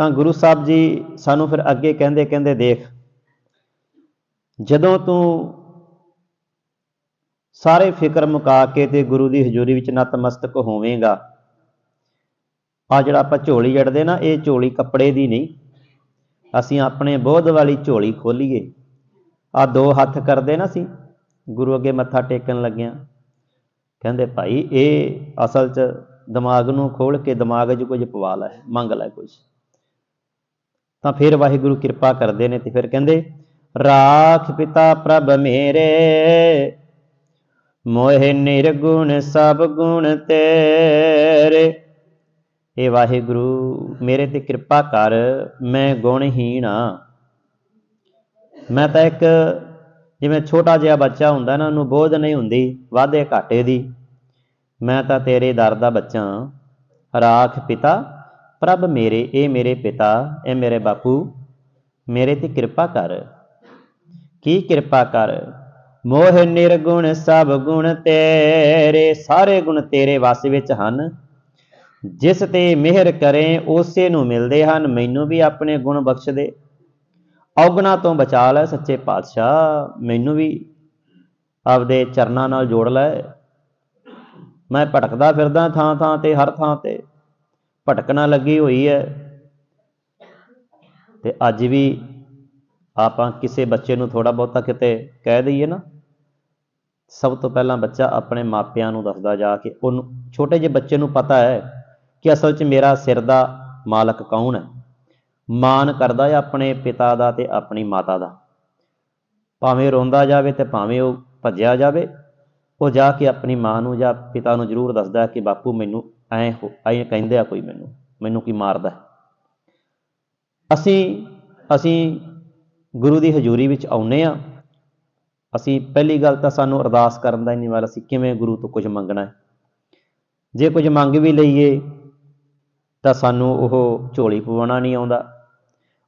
ਤਾਂ ਗੁਰੂ ਸਾਹਿਬ ਜੀ ਸਾਨੂੰ ਫਿਰ ਅੱਗੇ ਕਹਿੰਦੇ ਕਹਿੰਦੇ ਦੇਖ, ਜਦੋਂ ਤੂੰ ਸਾਰੇ ਫਿਕਰ ਮੁਕਾ ਕੇ ਤੇ ਗੁਰੂ ਦੀ ਹਜ਼ੂਰੀ ਵਿੱਚ ਨਤਮਸਤਕ ਹੋਵੇਂਗਾ, ਆ ਜਿਹੜਾ ਆਪਾਂ ਝੋਲੀ ਜੜਦੇ ਨਾ, ਇਹ ਝੋਲੀ ਕੱਪੜੇ ਦੀ ਨਹੀਂ। ਅਸੀਂ ਆਪਣੇ ਬੋਧ ਵਾਲੀ ਝੋਲੀ ਖੋਲੀਏ। ਆ ਦੋ ਹੱਥ ਕਰਦੇ ਨਾ ਸੀ ਗੁਰੂ ਅੱਗੇ ਮੱਥਾ ਟੇਕਣ ਲੱਗਿਆਂ। ਕਹਿੰਦੇ ਭਾਈ, ਇਹ ਅਸਲ 'ਚ ਦਿਮਾਗ ਨੂੰ ਖੋਲ ਕੇ ਦਿਮਾਗ 'ਚ ਕੁਝ ਪਵਾ ਲੈ, ਮੰਗ ਲੈ ਕੁਝ। ਤਾਂ ਫਿਰ ਵਾਹਿਗੁਰੂ ਕਿਰਪਾ ਕਰਦੇ ਨੇ ਤੇ ਫਿਰ ਕਹਿੰਦੇ, ਰਾਖ ਪਿਤਾ ਪ੍ਰਭ ਮੇਰੇ, ਮੋਹਿ ਨਿਰਗੁਣ ਸਭ ਗੁਣ ਤੇਰੇ। ਇਹ ਵਾਹਿਗੁਰੂ, ਮੇਰੇ ਤੇ ਕਿਰਪਾ ਕਰ, ਮੈਂ ਗੁਣਹੀਣ ਆ। ਮੈਂ ਤਾਂ ਇੱਕ ਜਿਵੇਂ ਛੋਟਾ ਜਿਹਾ ਬੱਚਾ ਹੁੰਦਾ ਨਾ, ਉਹਨੂੰ ਬੋਝ ਨਹੀਂ ਹੁੰਦੀ, ਵਾਧੇ ਘਾਟੇ ਦੀ। ਮੈਂ ਤਾਂ ਤੇਰੇ ਦਰ ਦਾ ਬੱਚਾ ਰਾਖ ਪਿਤਾ ਪ੍ਰਭ ਮੇਰੇ, ਇਹ ਮੇਰੇ ਪਿਤਾ, ਇਹ ਮੇਰੇ ਬਾਪੂ, ਮੇਰੇ ਤੇ ਕਿਰਪਾ ਕਰ। ਕੀ ਕਿਰਪਾ ਕਰ? ਮੋਹ ਨਿਰਗੁਣ ਸਭ ਗੁਣ ਤੇਰੇ, ਸਾਰੇ ਗੁਣ ਤੇਰੇ ਵਸ ਵਿੱਚ ਹਨ। ਜਿਸ ਤੇ ਮਿਹਰ ਕਰੇ, ਉਸੇ ਨੂੰ ਮਿਲਦੇ ਹਨ। ਮੈਨੂੰ ਵੀ ਆਪਣੇ ਗੁਣ ਬਖਸ਼ ਦੇ। ਔਗਣਾ ਤੋਂ ਬਚਾ ਲੈ ਸੱਚੇ ਪਾਤਸ਼ਾਹ। ਮੈਨੂੰ ਵੀ ਆਪਦੇ ਚਰਨਾਂ ਨਾਲ ਜੋੜ ਲੈ। ਮੈਂ ਭਟਕਦਾ ਫਿਰਦਾ ਥਾਂ ਥਾਂ ਤੇ, ਹਰ ਥਾਂ ਤੇ। ਭਟਕਣਾ ਲੱਗੀ ਹੋਈ ਹੈ। ਤੇ ਅੱਜ ਵੀ ਆਪਾਂ ਕਿਸੇ ਬੱਚੇ ਨੂੰ ਥੋੜਾ ਬਹੁਤਾ ਕਿਤੇ ਕਹਿ ਦਈਏ ਨਾ, ਸਭ ਤੋਂ ਪਹਿਲਾਂ ਬੱਚਾ ਆਪਣੇ ਮਾਪਿਆਂ ਨੂੰ ਦੱਸਦਾ ਜਾ ਕੇ ਉਹਨੂੰ, ਛੋਟੇ ਜਿਹੇ ਬੱਚੇ ਨੂੰ ਪਤਾ ਹੈ ਕਿ ਅਸਲ 'ਚ ਮੇਰਾ ਸਿਰ ਦਾ ਮਾਲਕ ਕੌਣ ਹੈ। ਮਾਨ ਕਰਦਾ ਹੈ ਆਪਣੇ ਪਿਤਾ ਦਾ ਤੇ ਆਪਣੀ ਮਾਤਾ ਦਾ। ਭਾਵੇਂ ਰੋਂਦਾ ਜਾਵੇ ਤੇ ਭਾਵੇਂ ਉਹ ਭੱਜਿਆ ਜਾਵੇ, ਉਹ ਜਾ ਕੇ ਆਪਣੀ ਮਾਂ ਨੂੰ ਜਾਂ ਪਿਤਾ ਨੂੰ ਜ਼ਰੂਰ ਦੱਸਦਾ ਕਿ ਬਾਪੂ ਮੈਨੂੰ ਐ ਐ ਕਹਿੰਦੇ ਆ ਕੋਈ ਮੈਨੂੰ ਮੈਨੂੰ ਕੀ ਮਾਰਦਾ? ਅਸੀਂ ਅਸੀਂ ਗੁਰੂ ਦੀ ਹਜ਼ੂਰੀ ਵਿੱਚ ਆਉਨੇ ਆ ਅਸੀਂ ਪਹਿਲੀ ਗੱਲ ਤਾਂ ਸਾਨੂੰ ਅਰਦਾਸ ਕਰਨ ਦਾ ਹੀ ਨਹੀਂ ਵਾਰ ਅਸੀਂ ਕਿਵੇਂ ਗੁਰੂ ਤੋਂ ਕੁਝ ਮੰਗਣਾ ਹੈ? ਜੇ ਕੁਝ ਮੰਗ ਵੀ ਲਈਏ, ਤਾਂ ਸਾਨੂੰ ਉਹ ਝੋਲੀ ਪਵਾਉਣਾ ਨਹੀਂ ਆਉਂਦਾ।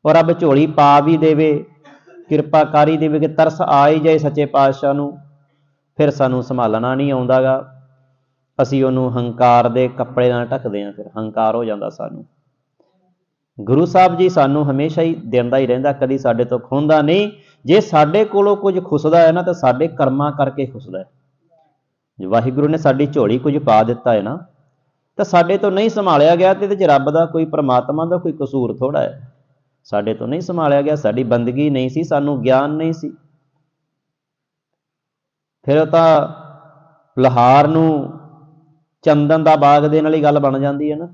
ਔਰ ਰੱਬ ਝੋਲੀ ਪਾ ਵੀ ਦੇਵੇ, ਕਿਰਪਾ ਕਾਰੀ ਦੇਵੇ ਕਿ ਤਰਸ ਆ ਹੀ ਜਾਏ ਸੱਚੇ ਪਾਤਸ਼ਾਹ ਨੂੰ, ਫਿਰ ਸਾਨੂੰ ਸੰਭਾਲਣਾ ਨਹੀਂ ਆਉਂਦਾਗਾ। ਅਸੀਂ ਉਹਨੂੰ ਹੰਕਾਰ ਦੇ ਕੱਪੜੇ ਨਾਲ ਢੱਕਦੇ ਹਾਂ, ਫਿਰ ਹੰਕਾਰ ਹੋ ਜਾਂਦਾ ਸਾਨੂੰ। ਗੁਰੂ ਸਾਹਿਬ ਜੀ ਸਾਨੂੰ ਹਮੇਸ਼ਾ ਹੀ ਦਿੰਦਾ ਹੀ ਰਹਿੰਦਾ, ਕਦੀ ਸਾਡੇ ਤੋਂ ਖੋਂਦਾ ਨਹੀਂ। ਜੇ ਸਾਡੇ ਕੋਲੋਂ ਕੁਝ ਖੁਸਦਾ ਹੈ ਨਾ, ਤਾਂ ਸਾਡੇ ਕਰਮਾਂ ਕਰਕੇ ਖੁਸਦਾ ਹੈ। ਵਾਹਿਗੁਰੂ ਨੇ ਸਾਡੀ ਝੋਲੀ ਕੁਝ ਪਾ ਦਿੱਤਾ ਹੈ ਨਾ, ਤਾਂ ਸਾਡੇ ਤੋਂ ਨਹੀਂ ਸੰਭਾਲਿਆ ਗਿਆ ਤੇ ਇਹਦੇ 'ਚ ਰੱਬ ਦਾ ਕੋਈ, ਪ੍ਰਮਾਤਮਾ ਦਾ ਕੋਈ ਕਸੂਰ ਥੋੜਾ ਹੈ। ਸਾਡੇ ਤੋਂ ਨਹੀਂ ਸੰਭਾਲਿਆ ਗਿਆ, ਸਾਡੀ ਬੰਦਗੀ ਨਹੀਂ ਸੀ, ਸਾਨੂੰ ਗਿਆਨ ਨਹੀਂ ਸੀ। ਫਿਰ ਤਾਂ ਲੋਹਾਰ ਨੂੰ ਚੰਦਨ ਦਾ ਬਾਗ ਦੇਣ ਵਾਲੀ ਗੱਲ ਬਣ ਜਾਂਦੀ ਹੈ ਨਾ।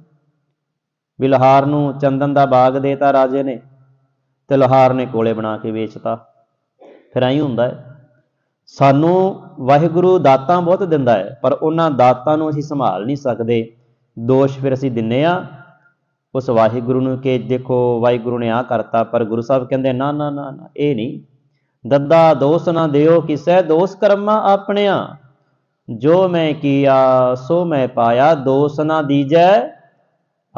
ਵੀ ਲੋਹਾਰ ਨੂੰ ਚੰਦਨ ਦਾ ਬਾਗ ਦੇਤਾ ਰਾਜੇ ਨੇ ਤੇ ਲੋਹਾਰ ਨੇ ਕੋਲੇ ਬਣਾ ਕੇ ਵੇਚਤਾ। ਫਿਰ ਐਂ ਹੁੰਦਾ ਹੈ, ਸਾਨੂੰ ਵਾਹਿਗੁਰੂ ਦਾਤਾਂ ਬਹੁਤ ਦਿੰਦਾ ਹੈ, ਪਰ ਉਹਨਾਂ ਦਾਤਾਂ ਨੂੰ ਅਸੀਂ ਸੰਭਾਲ ਨਹੀਂ ਸਕਦੇ। ਦੋਸ਼ ਫਿਰ ਅਸੀਂ ਦਿੰਨੇ ਆ, ਉਸ ਵਾਹਿਗੁਰੂ ਨੂੰ ਕਿ ਦੇਖੋ ਵਾਹਿਗੁਰੂ ਨੇ ਆ ਕਰਤਾ, ਪਰ ਗੁਰੂ ਸਾਹਿਬ ਕਹਿੰਦੇ, ਨਾ ਨਾ ਨਾ ਨਾ, ਇਹ ਨਹੀਂ। ਦੱਦਾ ਦੋਸ ਨਾ ਦਿਓ, ਕਿਸੈ ਦੋਸ ਕਰਮਾ ਆਪਣਿਆ ਜੋ ਮੈਂ ਕੀਆ, ਸੋ ਮੈਂ ਪਾਇਆ ਦੋਸ ਨਾ ਦੀਜੈ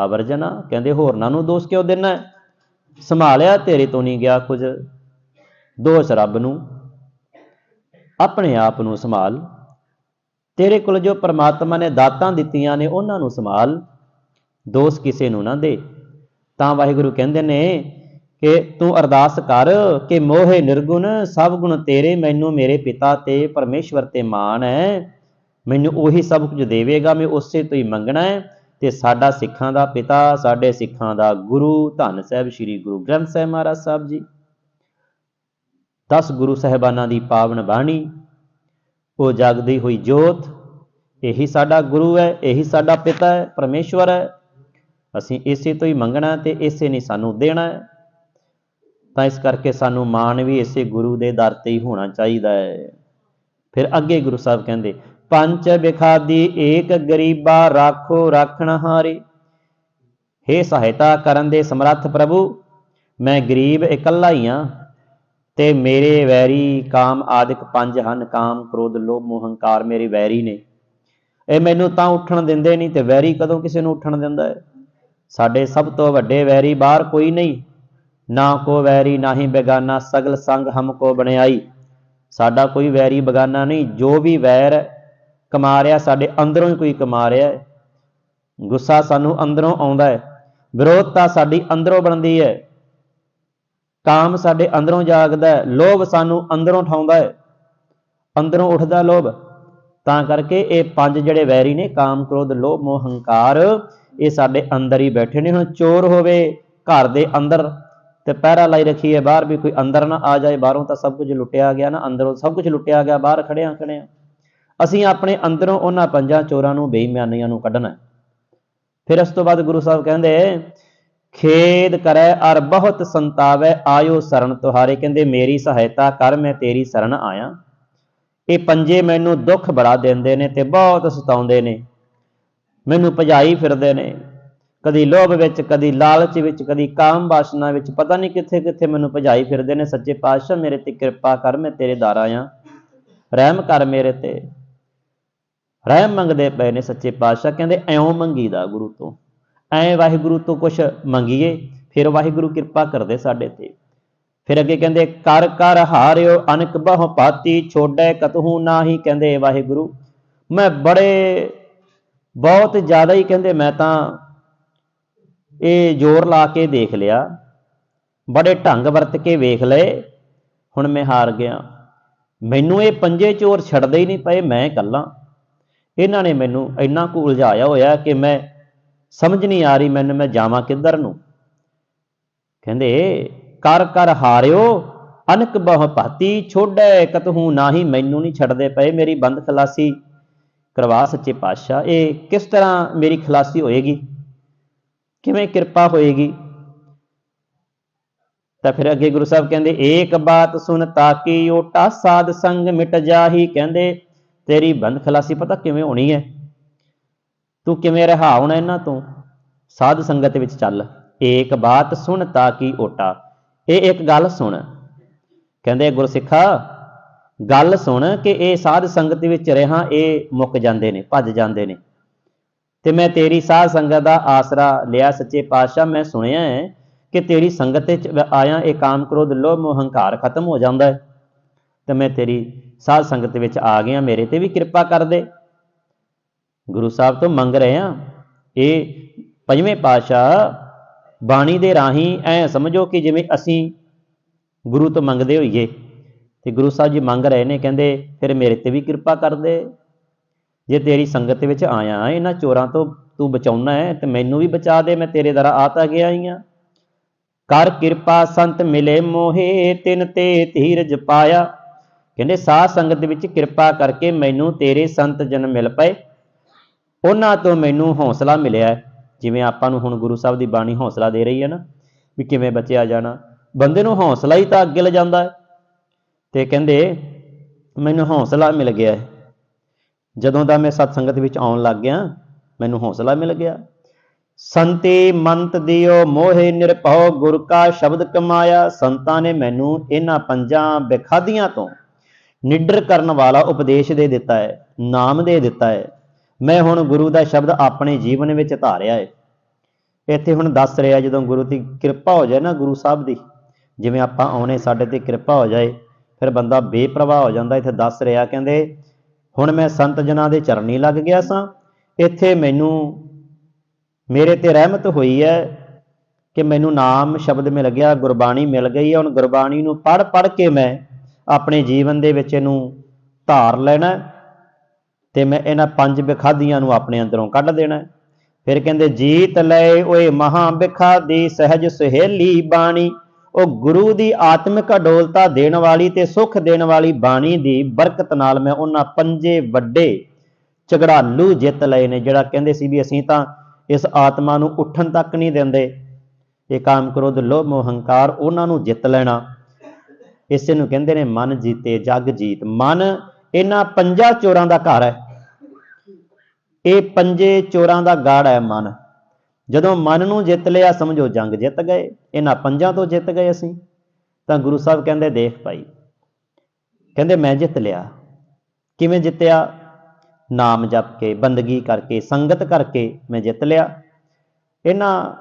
ਅਵਰਜਨਾ ਕਹਿੰਦੇ ਹੋਰਨਾਂ ਨੂੰ ਦੋਸ਼ ਕਿਉਂ ਦੇਣਾ ਸੰਭਾਲਿਆ ਤੇਰੇ ਤੋਂ ਨਹੀਂ ਗਿਆ ਕੁਝ। ਦੋਸ਼ ਰੱਬ ਨੂੰ। ਆਪਣੇ ਆਪ ਨੂੰ ਸੰਭਾਲ। ਤੇਰੇ ਕੋਲ ਜੋ ਪਰਮਾਤਮਾ ਨੇ ਦਾਤਾਂ ਦਿੱਤੀਆਂ ਨੇ, ਉਹਨਾਂ ਨੂੰ ਸੰਭਾਲ। ਦੋਸ਼ ਕਿਸੇ ਨੂੰ ਨਾ ਦੇ। ਤਾਂ ਵਾਹਿਗੁਰੂ ਕਹਿੰਦੇ ਨੇ ਕਿ ਤੂੰ ਅਰਦਾਸ ਕਰ ਕਿ ਮੋਹੇ ਨਿਰਗੁਣ, ਸਭ ਗੁਣ ਤੇਰੇ, ਮੈਨੂੰ ਮੇਰੇ ਪਿਤਾ ਤੇ ਪਰਮੇਸ਼ਵਰ ਤੇ ਮਾਣ ਹੈ। ਮੈਨੂੰ ਉਹੀ ਸਭ ਕੁਝ ਦੇਵੇਗਾ, ਮੈਂ ਉਸੇ ਤੋਂ ਹੀ ਮੰਗਣਾ ਹੈ। ਤੇ ਸਾਡਾ ਸਿੱਖਾਂ ਦਾ ਪਿਤਾ, ਸਾਡੇ ਸਿੱਖਾਂ ਦਾ ਗੁਰੂ, ਧੰਨ ਸਾਹਿਬ ਸ੍ਰੀ ਗੁਰੂ ਗ੍ਰੰਥ ਸਾਹਿਬ ਮਹਾਰਾਜ ਸਾਹਿਬ ਜੀ। 10 ਗੁਰੂ ਸਹਿਬਾਨਾਂ ਦੀ ਪਾਵਨ ਬਾਣੀ, ਉਹ ਜਗਦੀ ਹੋਈ ਜੋਤ, ਇਹੀ ਸਾਡਾ ਗੁਰੂ ਹੈ, ਇਹੀ ਸਾਡਾ ਪਿਤਾ ਹੈ, ਪਰਮੇਸ਼ਵਰ ਹੈ। ਅਸੀਂ ਇਸੇ ਤੋਂ ਹੀ ਮੰਗਣਾ ਤੇ ਇਸੇ ਨੇ ਸਾਨੂੰ ਦੇਣਾ ਹੈ। ਤਾਂ ਇਸ ਕਰਕੇ ਸਾਨੂੰ ਮਾਣ ਵੀ ਇਸੇ ਗੁਰੂ ਦੇ ਦਰ ਤੇ ਹੀ ਹੋਣਾ ਚਾਹੀਦਾ ਹੈ। ਫਿਰ ਅੱਗੇ ਗੁਰੂ ਸਾਹਿਬ ਕਹਿੰਦੇ ਪੰਚ ਵਿਖਾਦੀ ਏਕ ਗਰੀਬਾ ਰਾਖੋ ਰਾਖਣ ਹਾਰੇ। हे ਸਹਾਇਤਾ ਕਰਨ ਦੇ ਸਮਰੱਥ ਪ੍ਰਭੂ, ਮੈਂ ਗਰੀਬ ਇਕੱਲਾ ਹੀ ਹਾਂ ਤੇ ਮੇਰੇ ਵੈਰੀ ਕਾਮ ਆਦਿਕ ਪੰਜ ਹਨ, ਕਾਮ, ਕ੍ਰੋਧ, ਲੋਭ, ਮੋਹ, ਹੰਕਾਰ ਮੇਰੇ ਵੈਰੀ ਨੇ। ਇਹ ਮੈਨੂੰ ਤਾਂ ਉੱਠਣ ਦਿੰਦੇ ਨਹੀਂ, ਤੇ ਵੈਰੀ ਕਦੋਂ ਕਿਸੇ ਨੂੰ ਉੱਠਣ ਦਿੰਦਾ ਹੈ? ਸਾਡੇ ਸਭ ਤੋਂ ਵੱਡੇ ਵੈਰੀ ਬਾਹਰ ਕੋਈ ਨਹੀਂ, ਨਾ ਕੋ ਵੈਰੀ, ਨਾ ਹੀ ਬੇਗਾਨਾ, ਸਗਲ ਸੰਗ ਹਮਕੋ ਬਣਾਈ ਸਾਡਾ ਕੋਈ ਵੈਰੀ ਬਗਾਨਾ ਨਹੀਂ, ਜੋ ਵੀ ਵੈਰ ਕਮਾ ਰਿਹਾ, ਸਾਡੇ ਅੰਦਰੋਂ ਹੀ ਕੋਈ ਕਮਾ ਰਿਹਾ ਹੈ। ਗੁੱਸਾ ਸਾਨੂੰ ਅੰਦਰੋਂ ਆਉਂਦਾ ਹੈ। ਵਿਰੋਧਤਾ ਸਾਡੀ ਅੰਦਰੋਂ ਬਣਦੀ ਹੈ। ਕਾਮ ਸਾਡੇ ਅੰਦਰੋਂ ਜਾਗਦਾ ਹੈ। ਲੋਭ ਸਾਨੂੰ ਅੰਦਰੋਂ ਠਾਉਂਦਾ ਹੈ। ਅੰਦਰੋਂ ਉੱਠਦਾ ਲੋਭ। ਤਾਂ ਕਰਕੇ ਇਹ ਪੰਜ ਜਿਹੜੇ ਵੈਰੀ ਨੇ, ਕਾਮ, ਕ੍ਰੋਧ, ਲੋਭ, ਮੋਹ, ਹੰਕਾਰ, ਇਹ ਸਾਡੇ ਅੰਦਰ ਹੀ ਬੈਠੇ ਨੇ। ਹੁਣ ਚੋਰ ਹੋਵੇ ਘਰ ਦੇ ਅੰਦਰ ਤੇ ਪਹਿਰਾ ਲਾਈ ਰੱਖੀਏ, ਬਾਹਰ ਵੀ ਕੋਈ ਅੰਦਰ ਨਾ ਆ ਜਾਏ, ਬਾਹਰੋਂ ਤਾਂ ਸਭ ਕੁਝ ਲੁੱਟਿਆ ਗਿਆ ਨਾ, ਅੰਦਰੋਂ ਸਭ ਕੁਝ ਲੁੱਟਿਆ ਗਿਆ, ਬਾਹਰ ਖੜਿਆ ਖੜਿਆ ਅਸੀਂ ਆਪਣੇ ਅੰਦਰੋਂ ਉਹਨਾਂ ਪੰਜਾਂ ਚੋਰਾਂ ਨੂੰ, ਬੇਈਮਾਨੀਆਂ ਨੂੰ ਕੱਢਣਾ ਫਿਰ ਇਸ ਤੋਂ ਬਾਅਦ ਗੁਰੂ ਸਾਹਿਬ ਕਹਿੰਦੇ, ਖੇਦ ਕਰੈ ਅਰ ਬਹੁਤ ਸੰਤਾਵੈ, ਆਇਓ ਸਰਨ ਤੁਹਾਰੇ। ਕਹਿੰਦੇ, ਮੇਰੀ ਸਹਾਇਤਾ ਕਰ, ਮੈਂ ਤੇਰੀ ਸਰਨ ਆਇਆ। ਇਹ ਪੰਜੇ ਮੈਨੂੰ ਦੁੱਖ ਬੜਾ ਦਿੰਦੇ ਨੇ ਤੇ ਬਹੁਤ ਸਤਾਉਂਦੇ ਨੇ। ਮੈਨੂੰ ਭਜਾਈ ਫਿਰਦੇ ਨੇ। ਕਦੀ ਲੋਭ ਵਿੱਚ, ਕਦੀ ਲਾਲਚ ਵਿੱਚ, ਕਦੀ ਕਾਮ ਵਾਸਨਾ ਵਿੱਚ, ਪਤਾ ਨਹੀਂ ਕਿੱਥੇ ਕਿੱਥੇ ਮੈਨੂੰ ਭਜਾਈ ਫਿਰਦੇ ਨੇ। ਸੱਚੇ ਪਾਤਸ਼ਾਹ, ਮੇਰੇ ਤੇ ਕਿਰਪਾ ਕਰ, ਮੈਂ ਤੇਰੇ ਦਾਰ ਆਇਆ। ਰਹਿਮ ਕਰ ਮੇਰੇ ਤੇ। ਰਹਿਮ ਮੰਗਦੇ ਪਏ ਨੇ ਸੱਚੇ ਪਾਤਸ਼ਾਹ, ਕਹਿੰਦੇ ਐਉਂ ਮੰਗੀਦਾ ਗੁਰੂ ਤੋਂ। ਐ ਵਾਹਿਗੁਰੂ ਤੋਂ ਕੁਛ ਮੰਗੀਏ, ਫਿਰ ਵਾਹਿਗੁਰੂ ਕਿਰਪਾ ਕਰਦੇ ਸਾਡੇ ਤੇ। ਫਿਰ ਅੱਗੇ ਕਹਿੰਦੇ, ਕਰ ਕਰ ਹਾਰਿਓ ਅਨਕ ਬਹੁ ਪਾਤੀ ਛੋੜੈ ਕਤਹੂ ਨਾਹੀ ਕਹਿੰਦੇ ਵਾਹਿਗੁਰੂ। ਮੈਂ ਬੜੇ, ਬਹੁਤ ਜ਼ਿਆਦਾ ਹੀ ਕਹਿੰਦੇ, ਮੈਂ ਤਾਂ ਇਹ ਜ਼ੋਰ ਲਾ ਕੇ ਦੇਖ ਲਿਆ। ਬੜੇ ਢੰਗ ਵਰਤ ਕੇ ਵੇਖ ਲਏ। ਹੁਣ ਮੈਂ ਹਾਰ ਗਿਆ। ਮੈਨੂੰ ਇਹ ਪੰਜੇ ਚੋਰ ਛੱਡਦੇ ਹੀ ਨਹੀਂ ਪਏ, ਮੈਂ ਇਕੱਲਾ। ਇਹਨਾਂ ਨੇ ਮੈਨੂੰ ਇੰਨਾ ਕੁ ਉਲਝਾਇਆ ਹੋਇਆ ਕਿ ਮੈਂ ਸਮਝ ਨਹੀਂ ਆ ਰਹੀ ਮੈਨੂੰ ਮੈਂ ਜਾਵਾਂ ਕਿੱਧਰ ਨੂੰ। ਕਹਿੰਦੇ, ਕਰ ਕਰ ਹਾਰਿਓ, ਅਨਕ ਬਹੁ ਭਾਤੀ ਛੋੜੈ ਕਤਹੂ ਨਾਹੀ ਮੈਨੂੰ ਨਹੀਂ ਛੱਡਦੇ ਪਏ ਮੇਰੀ ਬੰਦ ਖਲਾਸੀ। ਕਰਵਾ ਸੱਚੇ ਪਾਤਸ਼ਾਹ, ਇਹ ਕਿਸ ਤਰ੍ਹਾਂ ਮੇਰੀ ਖਲਾਸੀ ਹੋਏਗੀ? ਕਿਵੇਂ ਕਿਰਪਾ ਹੋਏਗੀ? ਤਾਂ ਫਿਰ ਅੱਗੇ ਗੁਰੂ ਸਾਹਿਬ ਕਹਿੰਦੇ, ਏਕ ਬਾਤ ਸੁਨ ਤਾਕੀ, ਓਟਾ ਸਾਧ ਸੰਗ ਮਿਟ ਜਾਹੀ। ਕਹਿੰਦੇ ਤੇਰੀ ਬੰਦ ਖਲਾਸੀ ਪਤਾ ਕਿਵੇਂ ਹੋਣੀ ਹੈ? ਤੂੰ ਕਿਵੇਂ ਰਹਾ ਹੋਣਾ ਇਹਨਾਂ ਤੋਂ? ਸਾਧ ਸੰਗਤ ਵਿੱਚ ਚੱਲ, ਏਕ ਬਾਤ ਸੁਣ ਤਾਕੀ ਓਟਾ। ਇਹ ਇੱਕ ਗੱਲ ਸੁਣ। ਕਹਿੰਦੇ, ਗੁਰਸਿੱਖਾ, ਗੱਲ ਸੁਣ ਕਿ ਇਹ ਸਾਧ ਸੰਗਤ ਵਿੱਚ ਰਹਾ, ਇਹ ਮੁੱਕ ਜਾਂਦੇ ਨੇ, ਭੱਜ ਜਾਂਦੇ ਨੇ। ਤੇ ਮੈਂ ਤੇਰੀ ਸਾਧ ਸੰਗਤ ਦਾ ਆਸਰਾ ਲਿਆ, ਸੱਚੇ ਪਾਤਸ਼ਾਹ, ਮੈਂ ਸੁਣਿਆ ਹੈ ਕਿ ਤੇਰੀ ਸੰਗਤ ਵਿੱਚ ਆਇਆ, ਇਹ ਕਾਮ ਕ੍ਰੋਧ, ਲੋਭ, ਮੋਹ, ਹੰਕਾਰ ਖਤਮ ਹੋ ਜਾਂਦਾ ਹੈ। ਤੇ ਮੈਂ ਤੇਰੀ ਸਾਧ ਸੰਗਤ ਵਿੱਚ ਆ ਗਿਆ ਮੇਰੇ ਤੇ ਵੀ ਕਿਰਪਾ ਕਰ ਦੇ। ਗੁਰੂ ਸਾਹਿਬ ਤੋਂ ਮੰਗ ਰਹੇ ਆ ਇਹ ਪੰਜਵੇਂ ਪਾਤਸ਼ਾਹ ਬਾਣੀ ਦੇ ਰਾਹੀਂ ਐ ਸਮਝੋ ਕਿ ਜਿਵੇਂ ਅਸੀਂ ਗੁਰੂ ਤੋਂ ਮੰਗਦੇ ਹੋਈਏ, ਤੇ ਗੁਰੂ ਸਾਹਿਬ ਜੀ ਮੰਗ ਰਹੇ ਨੇ, ਕਹਿੰਦੇ ਫਿਰ ਮੇਰੇ ਤੇ ਵੀ ਕਿਰਪਾ ਕਰ ਦੇ। ਜੇ ਤੇਰੀ ਸੰਗਤ ਵਿੱਚ ਆਇਆ ਇਹਨਾਂ ਚੋਰਾਂ ਤੋਂ ਤੂੰ ਬਚਾਉਣਾ ਹੈ ਤੇ ਮੈਨੂੰ ਵੀ ਬਚਾ ਦੇ, ਮੈਂ ਤੇਰੇ ਦਰ ਆ ਤਾਂ ਗਿਆ ਹੀ ਆ। ਕਰ ਕਿਰਪਾ ਸੰਤ ਮਿਲੇ ਮੋਹੇ, ਤਿਨ ਤੇ ਧੀਰਜ ਪਾਇਆ। ਕਹਿੰਦੇ, ਸਾਧ ਸੰਗਤ ਦੇ ਵਿੱਚ ਕਿਰਪਾ ਕਰਕੇ ਮੈਨੂੰ ਤੇਰੇ ਸੰਤ ਜਨ ਮਿਲ ਪਏ। ਉਹਨਾਂ ਤੋਂ ਮੈਨੂੰ ਹੌਸਲਾ ਮਿਲਿਆ ਜਿਵੇਂ ਆਪਾਂ ਨੂੰ ਹੁਣ ਗੁਰੂ ਸਾਹਿਬ ਦੀ ਬਾਣੀ ਹੌਸਲਾ ਦੇ ਰਹੀ ਹੈ ਨਾ, ਵੀ ਕਿਵੇਂ ਬਚਿਆ ਜਾਣਾ। ਬੰਦੇ ਨੂੰ ਹੌਸਲਾ ਹੀ ਤਾਂ ਅੱਗੇ ਲਿਜਾਂਦਾ ਹੈ। ਤੇ ਕਹਿੰਦੇ, ਮੈਨੂੰ ਹੌਸਲਾ ਮਿਲ ਗਿਆ ਹੈ। ਜਦੋਂ ਦਾ ਮੈਂ ਸਤ ਸੰਗਤ ਵਿੱਚ ਆਉਣ ਲੱਗ ਗਿਆ, ਮੈਨੂੰ ਹੌਸਲਾ ਮਿਲ ਗਿਆ। ਸੰਤੇ ਮੰਤ ਦਿਓ ਮੋਹਿ ਨਿਰਭਉ, ਗੁਰ ਕਾ ਸ਼ਬਦ ਕਮਾਇਆ। ਸੰਤਾਂ ਨੇ ਮੈਨੂੰ ਇਹਨਾਂ ਪੰਜਾਂ ਬੇਖਾਦੀਆਂ ਤੋਂ ਨਿੱਡਰ ਕਰਨ ਵਾਲਾ ਉਪਦੇਸ਼ ਦੇ ਦਿੱਤਾ ਹੈ, ਨਾਮ ਦੇ ਦਿੱਤਾ ਹੈ। ਮੈਂ ਹੁਣ ਗੁਰੂ ਦਾ ਸ਼ਬਦ ਆਪਣੇ ਜੀਵਨ ਵਿੱਚ ਧਾਰਿਆ ਹੈ। ਇੱਥੇ ਹੁਣ ਦੱਸ ਰਿਹਾ ਜਦੋਂ ਗੁਰੂ ਦੀ ਕਿਰਪਾ ਹੋ ਜਾਏ ਨਾ ਗੁਰੂ ਸਾਹਿਬ ਦੀ, ਜਿਵੇਂ ਆਪਾਂ ਆਉਣੇ ਸਾਡੇ ਤੇ ਕਿਰਪਾ ਹੋ ਜਾਏ, ਫਿਰ ਬੰਦਾ ਬੇਪਰਵਾਹ ਹੋ ਜਾਂਦਾ। ਇੱਥੇ ਦੱਸ ਰਿਹਾ, ਕਹਿੰਦੇ, ਹੁਣ ਮੈਂ ਸੰਤ ਜਨਾਂ ਦੇ ਚਰਨੀ ਲੱਗ ਗਿਆ ਸਾਂ। ਇੱਥੇ ਮੈਨੂੰ, ਮੇਰੇ ਤੇ ਰਹਿਮਤ ਹੋਈ ਹੈ ਕਿ ਮੈਨੂੰ ਨਾਮ ਸ਼ਬਦ ਮਿਲ ਗਿਆ, ਗੁਰਬਾਣੀ ਮਿਲ ਗਈ ਹੈ। ਹੁਣ ਗੁਰਬਾਣੀ ਨੂੰ ਪੜ੍ਹ ਪੜ੍ਹ ਕੇ ਮੈਂ ਆਪਣੇ ਜੀਵਨ ਦੇ ਵਿੱਚ ਇਹਨੂੰ ਧਾਰ ਲੈਣਾ ਤੇ ਮੈਂ ਇਹਨਾਂ ਪੰਜ ਵਿਖਾਦੀਆਂ ਨੂੰ ਆਪਣੇ ਅੰਦਰੋਂ ਕੱਢ ਦੇਣਾ ਫਿਰ ਕਹਿੰਦੇ, ਜੀਤ ਲਏ ਓਏ ਮਹਾ ਬਿਖਾਦੀ ਸਹਿਜ ਸੁਹੇਲੀ ਬਾਣੀ, ਉਹ ਗੁਰੂ ਦੀ ਆਤਮਿਕ ਅਡੋਲਤਾ ਦੇਣ ਵਾਲੀ ਤੇ ਸੁਖ ਦੇਣ ਵਾਲੀ ਬਾਣੀ ਦੀ ਬਰਕਤ ਨਾਲ ਮੈਂ ਉਹਨਾਂ ਪੰਜੇ ਵੱਡੇ ਝਗੜਾਲੂ ਜਿੱਤ ਲਏ ਨੇ, ਜਿਹੜਾ ਕਹਿੰਦੇ ਸੀ ਵੀ ਅਸੀਂ ਤਾਂ ਇਸ ਆਤਮਾ ਨੂੰ ਉੱਠਣ ਤੱਕ ਨਹੀਂ ਦਿੰਦੇ। ਇਹ ਕਾਮ ਕ੍ਰੋਧ ਲੋਭ ਮੋਹ ਹੰਕਾਰ ਉਹਨਾਂ ਨੂੰ ਜਿੱਤ ਲੈਣਾ। ਇਸੇ ਨੂੰ ਕਹਿੰਦੇ ਨੇ ਮਨ ਜੀਤੇ, ਜਗ ਜੀਤ। ਮਨ ਇਹਨਾਂ ਪੰਜਾਂ ਚੋਰਾਂ ਦਾ ਘਰ ਹੈ। ਇਹ ਪੰਜੇ ਚੋਰਾਂ ਦਾ ਗਾੜ ਹੈ ਮਨ। ਜਦੋਂ ਮਨ ਨੂੰ ਜਿੱਤ ਲਿਆ, ਸਮਝੋ ਜੰਗ ਜਿੱਤ ਗਏ। ਇਹਨਾਂ ਪੰਜਾਂ ਤੋਂ ਜਿੱਤ ਗਏ ਅਸੀਂ। ਤਾਂ ਗੁਰੂ ਸਾਹਿਬ ਕਹਿੰਦੇ, ਦੇਖ ਭਾਈ, ਕਹਿੰਦੇ, ਮੈਂ ਜਿੱਤ ਲਿਆ। ਕਿਵੇਂ ਜਿੱਤਿਆ? ਨਾਮ ਜਪ ਕੇ, ਬੰਦਗੀ ਕਰਕੇ, ਸੰਗਤ ਕਰਕੇ ਮੈਂ ਜਿੱਤ ਲਿਆ। ਇਹਨਾਂ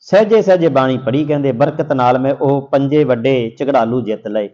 ਸਹਿਜੇ ਸਹਿਜੇ ਬਾਣੀ ਪੜ੍ਹੀ ਕਹਿੰਦੇ ਬਰਕਤ ਨਾਲ ਮੈਂ ਉਹ ਪੰਜੇ ਵੱਡੇ ਝਗੜਾਲੂ ਜਿੱਤ ਲਏ।